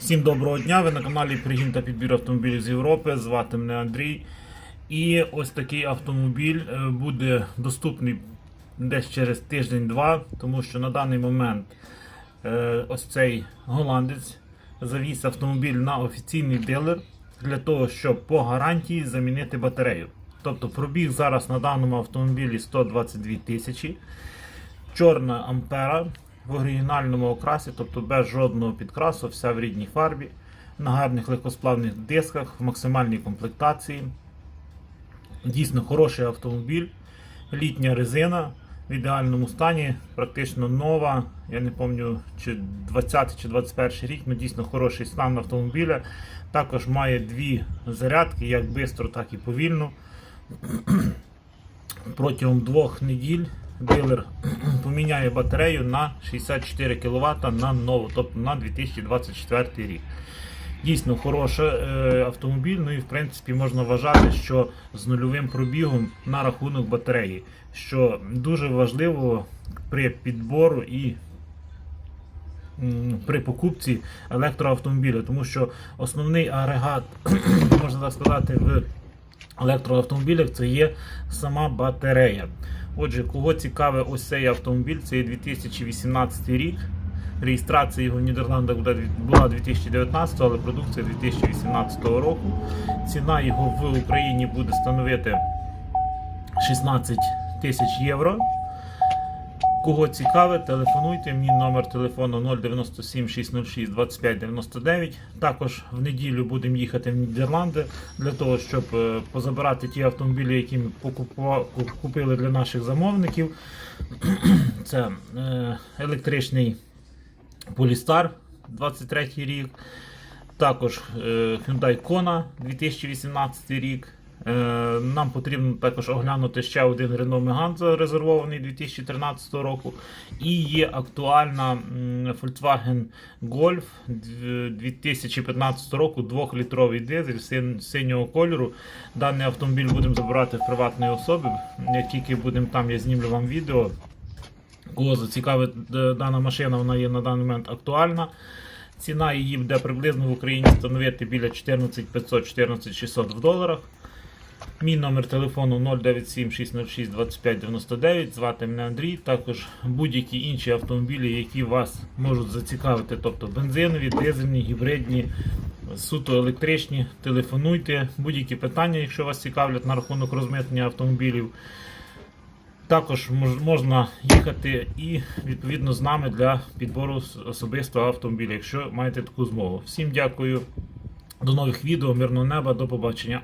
Всім доброго дня! Ви на каналі Пригін та підбір автомобілів з Європи. Звати мене Андрій. І ось такий автомобіль е, буде доступний десь через тиждень-два, тому що на даний момент е, ось цей голландець завіз автомобіль на офіційний дилер для того, щоб по гарантії замінити батарею. Тобто пробіг зараз на даному автомобілі 122 тисячі. Чорна ампера в оригінальному окрасі, тобто без жодного підкрасу, вся в рідній фарбі, на гарних легкосплавних дисках, в максимальній комплектації. Дійсно хороший автомобіль, літня резина в ідеальному стані, практично нова. Я не пам'ятаю, чи 20 чи 21 рік, але дійсно хороший стан автомобіля. Також має дві зарядки, як швидко, так і повільно. Протягом двох неділь дилер поміняє батарею на 64 кВт на нову, тобто на 2024 рік. Дійсно хороший е, автомобіль, ну і в принципі можна вважати, що з нульовим пробігом на рахунок батареї, що дуже важливо при підбору і при покупці електроавтомобіля, тому що основний агрегат, можна так сказати, в електроавтомобілях це є сама батарея. Отже, кого цікавий ось цей автомобіль, це є 2018 рік. Реєстрація його в Нідерландах була 2019, але продукція 2018 року. Ціна його в Україні буде становити 16 тисяч євро. Кого цікавить, телефонуйте. Мій номер телефону 097 606 25 99. Також в неділю будемо їхати в Нідерланди для того, щоб е, позабирати ті автомобілі, які ми купили для наших замовників. Це е, електричний Polestar 23 рік. Також е, Hyundai Kona 2018 рік. Е, Нам потрібно також оглянути ще один Renault Megane зарезервований 2013 року. І є актуальна Volkswagen Golf 2015 року 2-літровий дизель синього кольору. Даний автомобіль будемо забирати в приватної особи. Як тільки будемо там, я знімлю вам відео. Кого зацікавить е, дана машина, вона є на даний момент актуальна. Ціна її буде приблизно в Україні становити біля 14 500 14 600 в доларах. Мій номер телефону 097 606 25 99. Звати мене Андрій. Також будь-які інші автомобілі, які вас можуть зацікавити, тобто бензинові, дизельні, гібридні, суто електричні. Телефонуйте. Будь-які питання, якщо вас цікавлять на рахунок розмитнення автомобілів. Також можна їхати і відповідно з нами для підбору особистого автомобіля, якщо маєте таку змогу. Всім дякую, до нових відео, мирного неба, до побачення.